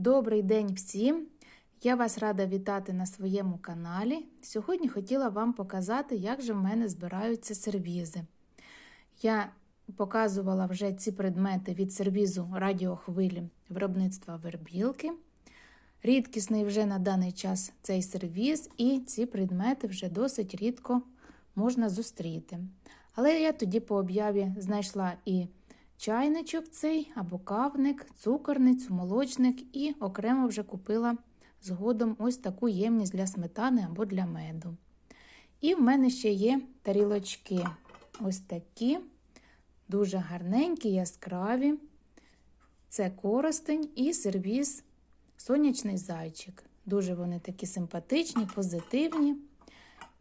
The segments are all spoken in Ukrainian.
Добрий день всім! Я вас рада вітати на своєму каналі. Сьогодні хотіла вам показати, як же в мене збираються сервізи. Я показувала вже ці предмети від сервізу радіохвилі виробництва вербілки. Рідкісний вже на даний час цей сервіз, і ці предмети вже досить рідко можна зустріти. Але я тоді по об'яві знайшла і чайничок цей, або кавник, цукорницю, молочник і окремо вже купила згодом ось таку ємність для сметани або для меду. І в мене ще є тарілочки ось такі, дуже гарненькі, яскраві. Це коростень і сервіз сонячний зайчик. Дуже вони такі симпатичні, позитивні.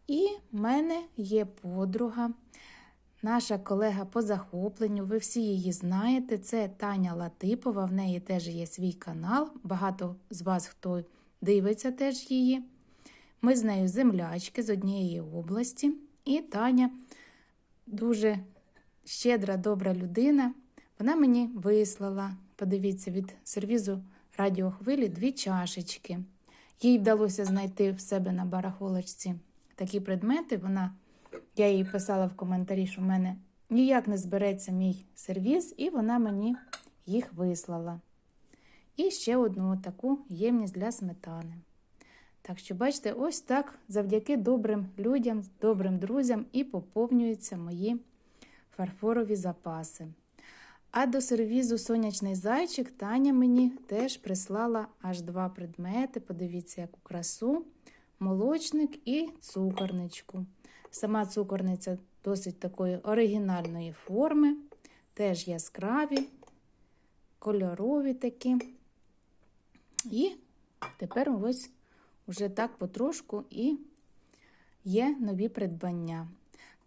І в мене є подруга, наша колега по захопленню. Ви всі її знаєте. Це Таня Латипова. В неї теж є свій канал. Багато з вас хто дивиться теж її. Ми з нею землячки з однієї області. І Таня дуже щедра, добра людина. Вона мені вислала, подивіться, від сервізу радіохвилі дві чашечки. Їй вдалося знайти в себе на барахолочці такі предмети. Вона, Я їй писала в коментарі, що в мене ніяк не збереться мій сервіз, і вона мені їх вислала. І ще одну таку ємність для сметани. Так що, бачите, ось так завдяки добрим людям, добрим друзям і поповнюються мої фарфорові запаси. А до сервізу сонячний зайчик Таня мені теж прислала аж два предмети. Подивіться, яку красу, молочник і цукорничку. Сама цукорниця досить такої оригінальної форми, теж яскраві, кольорові такі. І тепер ось уже так потрошку і є нові придбання.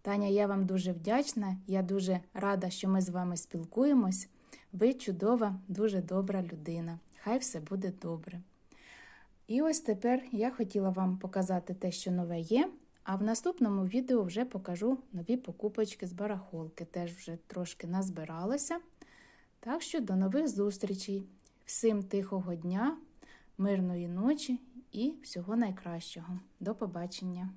Таня, я вам дуже вдячна. Я дуже рада, що ми з вами спілкуємось. Ви чудова, дуже добра людина. Хай все буде добре. І ось тепер я хотіла вам показати те, що нове є. А в наступному відео вже покажу нові покупочки з барахолки. Теж вже трошки назбиралася. Так що до нових зустрічей. Всім тихого дня, мирної ночі і всього найкращого. До побачення!